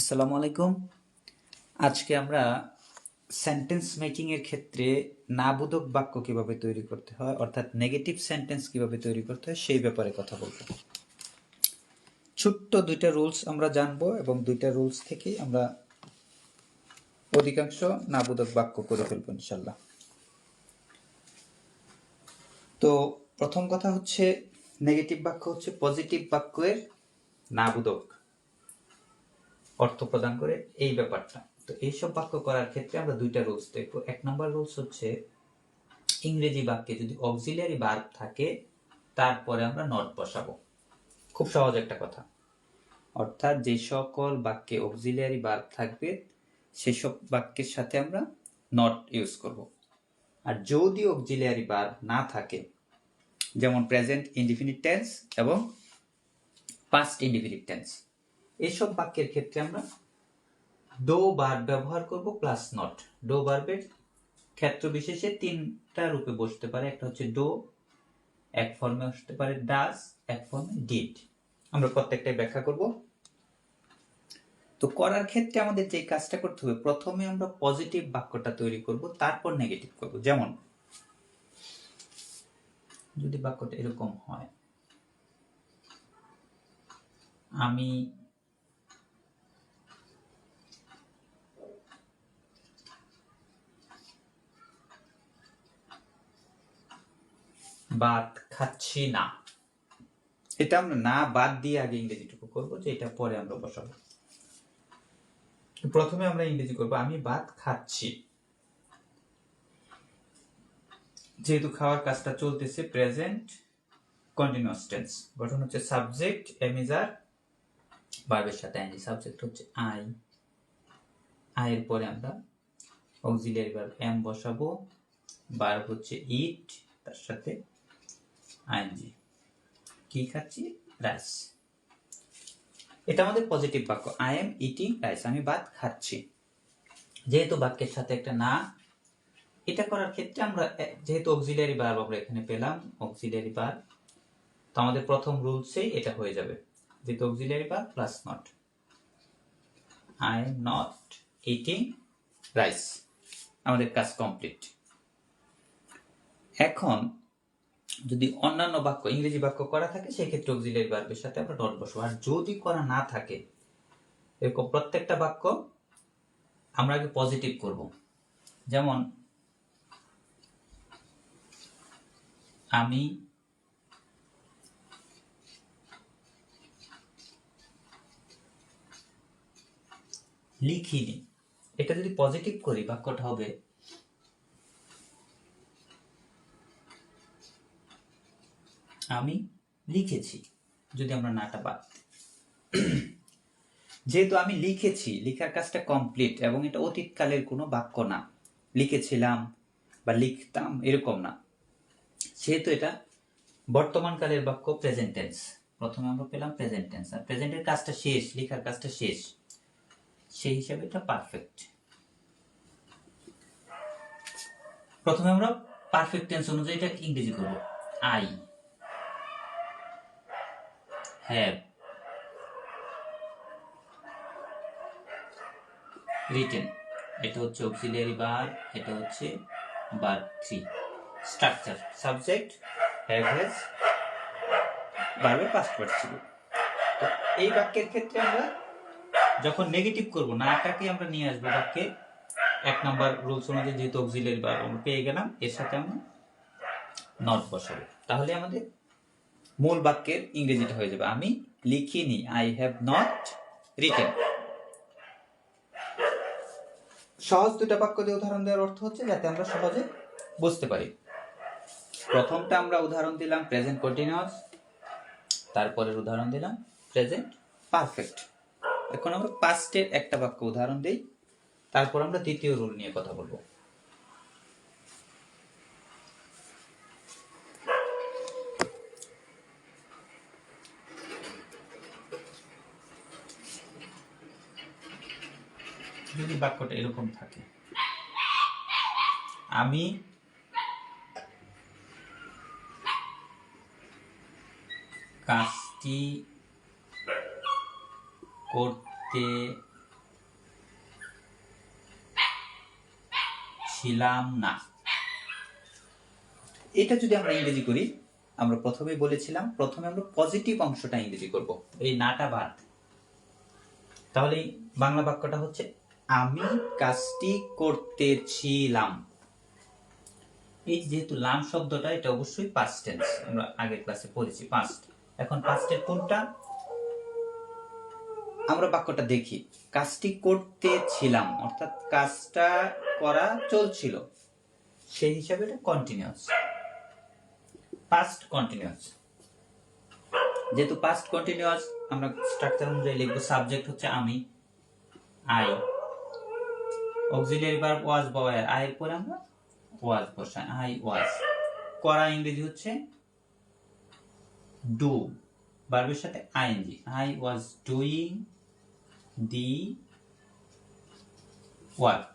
আসসালামু আলাইকুম। আজকে আমরা সেন্টেন্স মেকিং এর ক্ষেত্রে নাবোধক বাক্য কীভাবে তৈরি করতে হয়, অর্থাৎ নেগেটিভ সেন্টেন্স কীভাবে তৈরি করতে হয়, সেই ব্যাপারে কথা বলব। ছোট্ট দুইটা রুলস আমরা জানব এবং দুইটা রুলস থেকেই আমরা অধিকাংশ নাবোধক বাক্য করে ফেলব ইনশাল্লাহ তো প্রথম কথা হচ্ছে নেগেটিভ বাক্য হচ্ছে পজিটিভ বাক্যের নাবোধক অর্থ প্রদান করে এই ব্যাপারটা। তো এইসব বাক্য করার ক্ষেত্রে আমরা দুইটা রুলস দেখব। এক নম্বর রুলস হচ্ছে ইংরেজি বাক্যে যদি অক্সিলিয়ারি ভার্ব থাকে, তারপরে আমরা নট বসাবো। খুব সহজ একটা কথা। অর্থাৎ যে সকল বাক্যে অক্সিলিয়ারি ভার্ব থাকবে সেসব বাক্যের সাথে আমরা নট ইউজ করব। আর যদি অক্সিলিয়ারি ভার্ব না থাকে, যেমন প্রেজেন্ট ইনডিফিনিট টেন্স এবং পাস্ট ইনডিফিনিট টেন্স এইসব বাক্যের ক্ষেত্রে আমরা ডো বার ব্যবহার করব প্লাস নট ডো বার্বের ক্ষেত্র বিশেষে তিনটা রূপে বসতে পারে। একটা হচ্ছে ডো এক ফর্মে আসতে পারে ডাস এক ফর্মে ডিড আমরা প্রত্যেকটাই ব্যাখ্যা করব। তো করার ক্ষেত্রে আমাদের যে কাজটা করতে হবে, প্রথমে আমরা পজিটিভ বাক্যটা তৈরি করব, তারপর নেগেটিভ করব। যেমন, যদি বাক্যটা এরকম হয়, আমি ভাত খাচ্ছি না। এটা আমরা না বাদ দিয়ে আগে ইংরেজিটুকু করব যে এটা পরে আমরা বসাবো। প্রথমে আমরা ইংরেজি করব, আমি ভাত খাচ্ছি। যেহেতু খাওয়ার কাজটা চলতেছে প্রেজেন্ট কন্টিনিউয়াস টেন্স গঠন হচ্ছে সাবজেক্ট এমিজার ভার্বের সাথে আইনি সাবজেক্ট হচ্ছে আই আয়ের পরে আমরা অক্সিলিয়ারি ভার্ব এম বসাবো ভার্ব হচ্ছে ইট তার সাথে আইনজি কি খাচ্ছি? রাইস। এটা আমাদের পজিটিভ বাক্য। আই এম ইটিং রাইস আমি ভাত খাচ্ছি। যেহেতু বাক্যের সাথে একটা না, এটা করার ক্ষেত্রে আমরা যেহেতু অক্সিলিয়ারি বার আমরা এখানে পেলাম অক্সিলিয়ারি বার তো আমাদের প্রথম রুলসেই এটা হয়ে যাবে। যেহেতু auxiliary bar plus not I am not eating rice আমাদের কাজ কমপ্লিট এখন যদি অন্যান্য বাক্য, ইংরেজি বাক্য করা থাকে, সেক্ষেত্রে অক্সিলিয়ারি ভার্বের সাথে আমরা ডট বসবো। আর যদি করা না থাকে, এরকম প্রত্যেকটা বাক্য আমরা আগে পজিটিভ করব। যেমন, আমি, লিখিনি। এটা যদি পজিটিভ করি, বাক্যটা হবে আমি লিখেছি, যদি আমরা নাটা বাদ যেহেতু আমি লিখেছি, লেখার কাজটা কমপ্লিট এবং এটা অতীতকালের কোনো বাক্য না। লিখেছিলাম বা লিখতাম এরকম না। সেহেতু এটা বর্তমানকালের বাক্য প্রেজেন্ট টেন্স প্রথমে আমরা পেলাম প্রেজেন্ট টেন্স আর প্রেজেন্টের কাজটা শেষ, লেখার কাজটা শেষ। সেই হিসাবে এটা পারফেক্ট প্রথমে আমরা পারফেক্ট টেন্স অনুযায়ী এটা ইংরেজি করব। আই have written এটা হচ্ছে অক্সিলিয়ারি বার এটা হচ্ছে বার three structure subject have has বারবার পাস্ট পার্টিসিপল তো এই বাক্যের ক্ষেত্রে আমরা যখন নেগেটিভ করব নাটাকে আমরা নিয়ে আসব বাক্যে, এক নাম্বার রুলস অনুযায়ী যেহেতু অক্সিলিয়ারি বার আমরা পেয়ে গেলাম, এর সাথে আমরা নট বসাবো। তাহলে আমাদের মূল বাক্যের ইংরেজিটা হয়ে যাবে। আমি লিখিনি আই হ্যাভ নট রিটেন সহজ দুটা বাক্য দিয়ে উদাহরণ দেওয়ার অর্থ হচ্ছে যাতে আমরা সহজে বুঝতে পারি। প্রথমটা আমরা উদাহরণ দিলাম প্রেজেন্ট কন্টিনিউয়াস তারপরের উদাহরণ দিলাম প্রেজেন্ট পারফেক্ট এখন আমরা পাস্টের একটা বাক্য উদাহরণ দিই। তারপর আমরা দ্বিতীয় রুল নিয়ে কথা বলব। যদি বাক্যটা এরকম থাকে। আমি কাজটি করতে ছিলাম না। এটা যদি আমরা ইংরেজি করি, আমরা প্রথমে বলেছিলাম, প্রথমে আমরা পজিটিভ অংশটা ইংরেজি করব। এই নাটা বাদ। তাহলে বাংলা বাক্যটা হচ্ছে আমি কাজটি করতেছিলাম। এই যেহেতু লাম শব্দটা, এটা অবশ্যই পাস্ট টেন্স আমরা আগের ক্লাসে পড়েছি পাস্ট এখন পাস্টের কোনটা? আমরা বাক্যটা দেখি। কাজটি করতেছিলাম, অর্থাৎ কাজটা করা চলছিল। সেই হিসাবে এটা কন্টিনিউয়াস পাস্ট কন্টিনিউয়াস যেহেতু পাস্ট কন্টিনিউয়াস আমরা স্ট্রাকচার অনুযায়ী লিখব সাবজেক্ট হচ্ছে আমি আই অক্সিলিয়ারি ভার্ব ওয়াজ বা আই এর পরে আমরা ওয়াজ বসাই। I was. করা ইংরেজি হচ্ছে ডু। ভার্বের সাথে ING I was doing the work.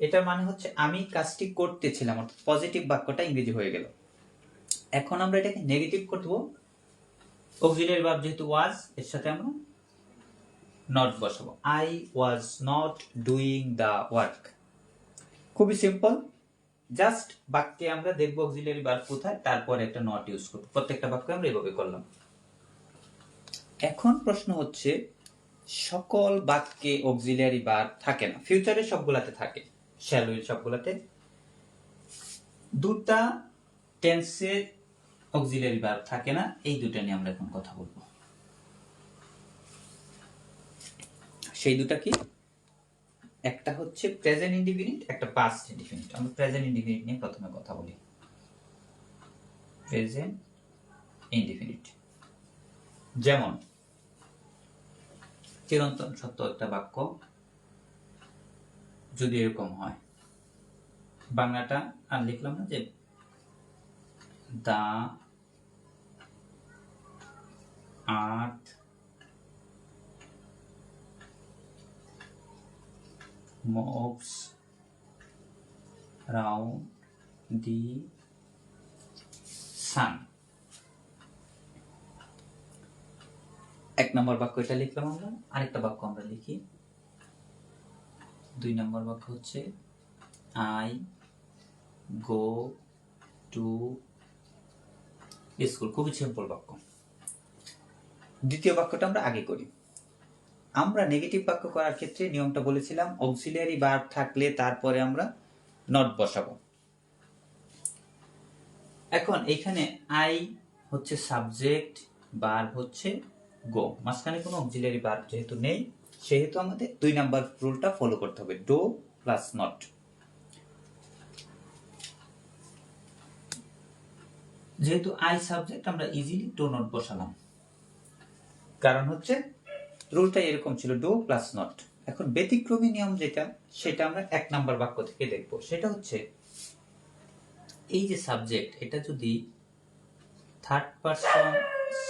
এটার মানে হচ্ছে আমি কাজটি করতেছিলাম, অর্থাৎ পজিটিভ বাক্যটা ইংরেজি হয়ে গেল। এখন আমরা এটাকে নেগেটিভ করব। অক্সিলিয়ারি ভার্ব যেহেতু ওয়াজ, এর সাথে আমরা নট বসাবো। I was not doing the work খুবই সিম্পল জাস্ট বাক্যে আমরা দেখব অক্সিলিয়ারি ভার্ব কোথায়, তারপরে একটা নট ইউজ করব। প্রত্যেকটা বাক্যে আমরা এভাবে করলাম। এখন প্রশ্ন হচ্ছে, সকল বাক্যে অক্সিলিয়ারি ভার্ব থাকে না। ফিউচারে সবগুলাতে থাকে। শ্যাল উইল সবগুলাতে? দুটা টেন্সের অক্সিলিয়ারি ভার্ব থাকে না। এই দুটা নিয়ে আমরা এখন কথা বলব। সেই দুটা কি? একটা হচ্ছে প্রেজেন্ট ইন্ডিফিনিট একটা পাস্ট ইন্ডিফিনিট আমরা প্রেজেন্ট ইন্ডিফিনিট নিয়ে প্রথমে কথা বলি। প্রেজেন্ট ইন্ডিফিনিট যেমন, চিরন্তন সত্য একটা বাক্য, যদি এরকম হয়, বাংলাটা আর লিখলাম না যে দা আর্থ moves round the sun. এক নম্বর বাক্য এটা লিখলাম আমরা, আরেকটা বাক্য আমরা লিখি। দুই নম্বর বাক্য হচ্ছে আই গো টু স্কুল খুবই সিম্পল বাক্য। দ্বিতীয় বাক্যটা আমরা আগে করি। আমরা নেগেটিভ বাক্য করার ক্ষেত্রে নিয়মটা বলেছিলাম অক্সিলিয়ারি ভার্ব থাকলে তারপরে আমরা নট বসাবো। এখন এখানে আই হচ্ছে সাবজেক্ট ভার্ব হচ্ছে গো মাঝখানে কোনো অক্সিলিয়ারি ভার্ব যেহেতু নেই, সেহেতু আমাদের দুই নাম্বার রুলটা ফলো করতে হবে ডো প্লাস নট যেহেতু আই সাবজেক্ট আমরা ইজিলি ডো নট বসালাম। কারণ হচ্ছে রুলটা এরকম ছিল ডো প্লাস নট এখন ব্যতিক্রমী নিয়ম যেটা, সেটা আমরা এক নাম্বার বাক্য থেকে দেখব। সেটা হচ্ছে, এই যে সাবজেক্ট এটা যদি থার্ড পারসন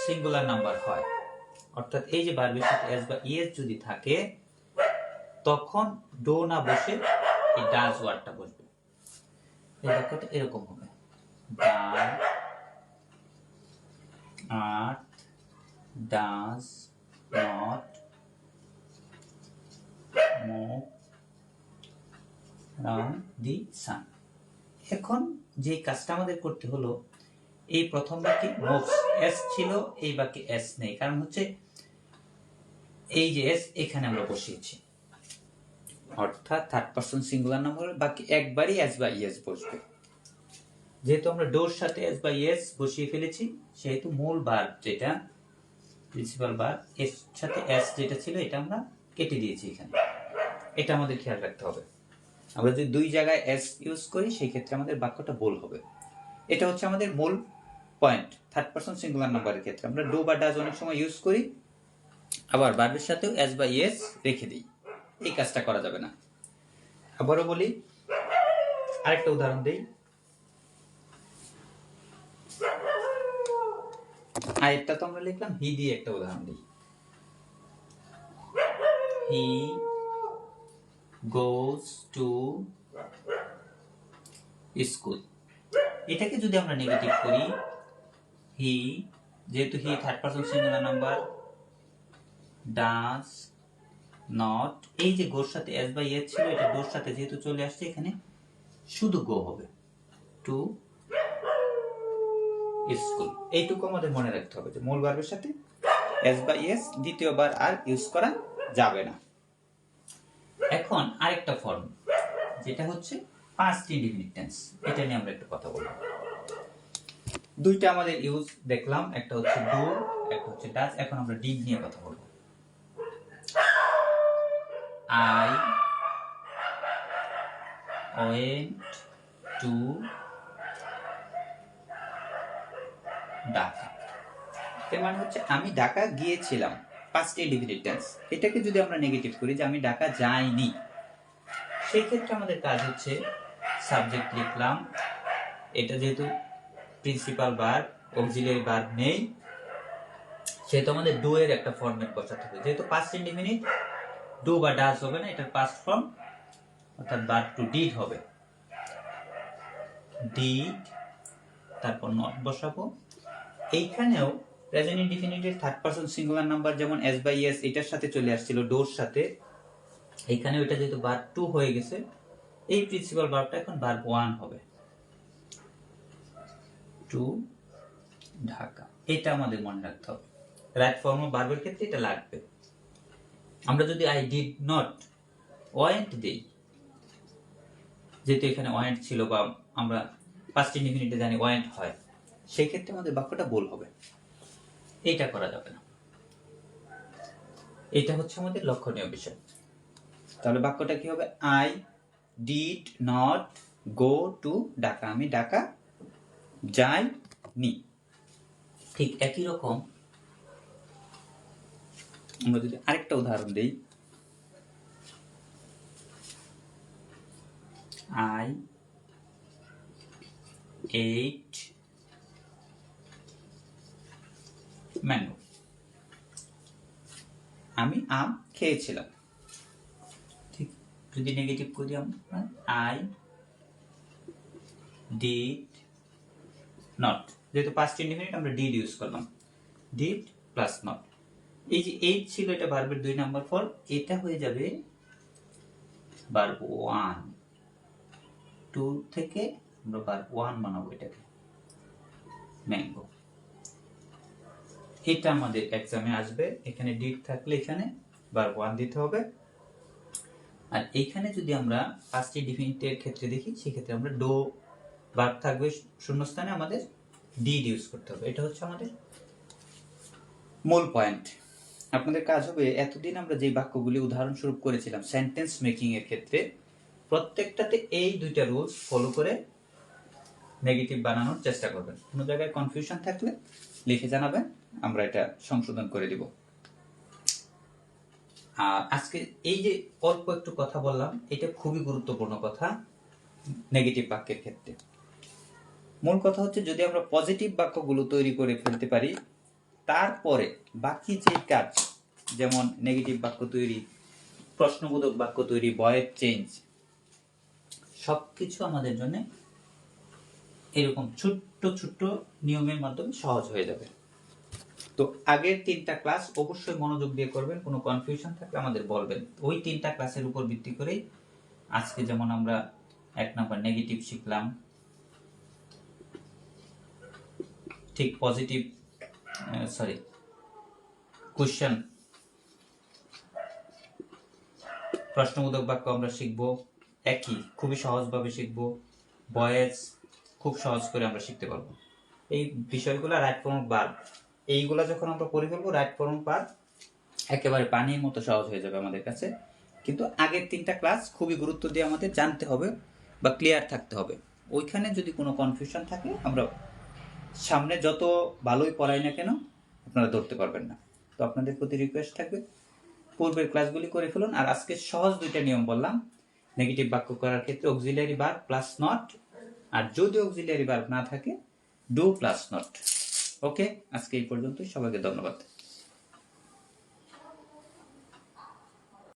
সিঙ্গুলার নাম্বার হয়, অর্থাৎ এই যে বারবের সাথে এস বা ইএস যদি থাকে, তখন ডো না বসে এই ডাজ ওয়ার্ডটা বসবে। এই বাক্যটা এরকম হবে। Earth does not around the sun এখন যে কাজটা আমাদের করতে হলো, এই প্রথম বাক্যে মোভস এস ছিল, এই বাক্যে এস নেই। কারণ হচ্ছে এই যে এস, এখানে আমরা বসিয়েছি। অর্থাৎ থার্ড পারসন সিঙ্গুলার নাম্বার বাকি একবারই এস বা ইএস বসবে। যেহেতু আমরা ডোর সাথে এস বা ইএস বসিয়ে ফেলেছি, সেহেতু মূল বার যেটা প্রিন্সিপাল বার এর সাথে এস যেটা ছিল, এটা আমরা কেটে দিয়েছি এখানে। এটা আমাদের খেয়াল রাখতে হবে। আমরা যদি দুই জায়গায় এস ইউজ করি, সেই ক্ষেত্রে আমাদের বাক্যটা ভুল হবে। এটা হচ্ছে আমাদের মূল পয়েন্ট থার্ড পারসন সিঙ্গুলার নাম্বারের ক্ষেত্রে। আমরা ডু বা ডাজ অনেক সময় ইউজ করি, আবার বার্বের সাথেও এস বা ইএস রেখে দিই। এই কাজটা করা যাবে না। আবারও বলি, আরেকটা উদাহরণ দিই। আরেকটা তো আমরা লিখলাম হি দিয়ে একটা উদাহরণ দিই। হি গোজ টু স্কুল এটাকে যদি আমরা নেগেটিভ করি হি যেহেতু he third person singular number does not এই যে গোর সাথে এস বাই এস ছিল, এটা ডোর সাথে যেহেতু চলে আসছে এখানে, শুধু গো হবে টু স্কুল এইটুকু আমাদের মনে রাখতে হবে যে মূল ভার্বের সাথে এস বা ইয়েস দ্বিতীয়বার আর ইউজ করা যাবে না। এখন আরেকটা ফর্ম যেটা হচ্ছে পাস্ট ইনডিফিনিট এটা নিয়ে আমরা একটু কথা বলব। দুইটা আমাদের ইউজ দেখলাম, একটা হচ্ছে ডু একটা হচ্ছে ডাচ এখন আমরা ডিড নিয়ে কথা বলব। আই ওয়েন্ট টু ঢাকা এর মানে হচ্ছে আমি ঢাকা গিয়েছিলাম। পাস্ট ইনডিফিনিট টেন্স এটাকে যদি আমরা নেগেটিভ করি যে আমি ঢাকা যাইনি সেই ক্ষেত্রে আমাদের কাজ হচ্ছে সাবজেক্ট লিখলাম। এটা যেহেতু প্রিন্সিপাল বার অক্সিলিয়ারি বার নেই, সেহেতু আমাদের ডু এর একটা ফর্মেট বসাতে হবে। যেহেতু পাস্ট ইনডিফিনিট ডু বা ডাস হবে না, এটার পাস্ট ফর্ম অর্থাৎ বার টু ডিড হবে। ডিড তারপর নট বসাবো। এইখানেও প্রেজেন্ট ইনডিফিনিটের থার্ড পারসন সিঙ্গুলার নাম্বার যেমন এস বাই এস এটার সাথে চলে আসছিল ডোর সাথে। এখানে ওইটা যেহেতু বার টু হয়ে গেছে, এই প্রিন্সিপাল বারটা এখন বার ওয়ান হবে। টু ঢাকা। এটা আমাদের মনে রাখতে হবে। রাইট ফর্ম বারবের ক্ষেত্রে এটা লাগবে। আমরা যদি আই ডিড নট ওয়েন্ট দিই যেহেতু এখানে ওয়েন্ট ছিল বা আমরা পাঁচটি মিনিটে জানি ওয়েন্ট হয় সেই ক্ষেত্রে আমাদের বাক্যটা ভুল হবে। এইটা করা যাবে না। এটা হচ্ছে আমাদের লক্ষণীয় বিষয়। তাহলে বাক্যটা কি হবে? I did not go to Dhaka আমি ঢাকা যাই নি ঠিক একই রকম। আমরা যদি আরেকটা উদাহরণ দিই। আই এইট ম্যাঙ্গো আমি আম খেয়েছিলাম। ঠিক যদি নেগেটিভ করি আমরা আই ডিড নট যেহেতু পাস্ট ইন্ডিফিনিট আমরা ডিড ইউজ করলাম। ডিড প্লাস নট এই যে এইট ছিল, এটা ভার্বের দুই নাম্বার ফল এটা হয়ে যাবে ভার্ব ওয়ান টু থেকে আমরা ভার্ব ওয়ান বানাবো এটাকে। ম্যাঙ্গো এটা আমাদের এক্সামে আসবে। এখানে ডিড থাকলে এখানে বার ওয়ান দিতে হবে। আর এইখানে যদি আমরা পাঁচটি ডিফিনিটের ক্ষেত্রে দেখি, সেক্ষেত্রে আমরা ডো বার থাকবে শূন্যস্থানে আমাদের ডিড ইউজ করতে হবে। এটা হচ্ছে আমাদের মূল পয়েন্ট আপনাদের কাজ হবে, এতদিন আমরা যে বাক্যগুলি উদাহরণস্বরূপ করেছিলাম সেন্টেন্স মেকিং এর ক্ষেত্রে, প্রত্যেকটাতে এই দুইটা রুলস ফলো করে নেগেটিভ বানানোর চেষ্টা করবেন। কোনো জায়গায় কনফিউশন থাকলে লিখে জানাবেন, আমরা এটা সংশোধন করে দিব। আর আজকে এই যে অল্প একটু কথা বললাম, এটা খুবই গুরুত্বপূর্ণ কথা, নেগেটিভ বাক্যের ক্ষেত্রে। মূল কথা হচ্ছে, যদি আমরা পজিটিভ বাক্যগুলো তৈরি করে ফেলতে পারি, তারপরে বাকি যে কাজ, যেমন নেগেটিভ বাক্য তৈরি, প্রশ্নবোধক বাক্য তৈরি, বয়ের চেঞ্জ, সবকিছু আমাদের জন্য এরকম ছোট্ট ছোট্ট নিয়মের মাধ্যমে সহজ হয়ে যাবে। তো আগের তিনটা ক্লাস অবশ্যই মনোযোগ দিয়ে করবেন, কোনো কনফিউশন থাকলে আমাদের বলবেন। ওই তিনটা ক্লাসের উপর ভিত্তি করেই আজকে যেমন আমরা এক নম্বর নেগেটিভ শিখলাম, ঠিক পজিটিভ সরি কোশ্চেন প্রশ্নবোধক বাক্য আমরা শিখব, একই, খুবই সহজভাবে শিখব, বয়েস খুব সহজ করে আমরা শিখতে পারব। এই বিষয়গুলো রাইট ফর্ম বার এইগুলা যখন আমরা পড়ে ফেলব রাইট ফর্ম বার একেবারে পানির মতো সহজ হয়ে যাবে আমাদের কাছে। কিন্তু আগের তিনটা ক্লাস খুবই গুরুত্ব দিয়ে আমাদের জানতে হবে বা ক্লিয়ার থাকতে হবে। ওইখানে যদি কোনো কনফিউশন থাকে, আমরা সামনে যত ভালোই পড়াই না কেন, আপনারা ধরতে পারবেন না। তো আপনাদের প্রতি রিকোয়েস্ট থাকবে, পূর্বের ক্লাসগুলি করে ফেলুন। আর আজকে সহজ দুইটা নিয়ম বললাম নেগেটিভ বাক্য করার ক্ষেত্রে অক্সিলারি বার প্লাস নট আর যদি অক্সিলিয়ারি ভার্ব না থাকে ডু প্লাস নট ওকে আজকে এই পর্যন্ত সবাইকে ধন্যবাদ।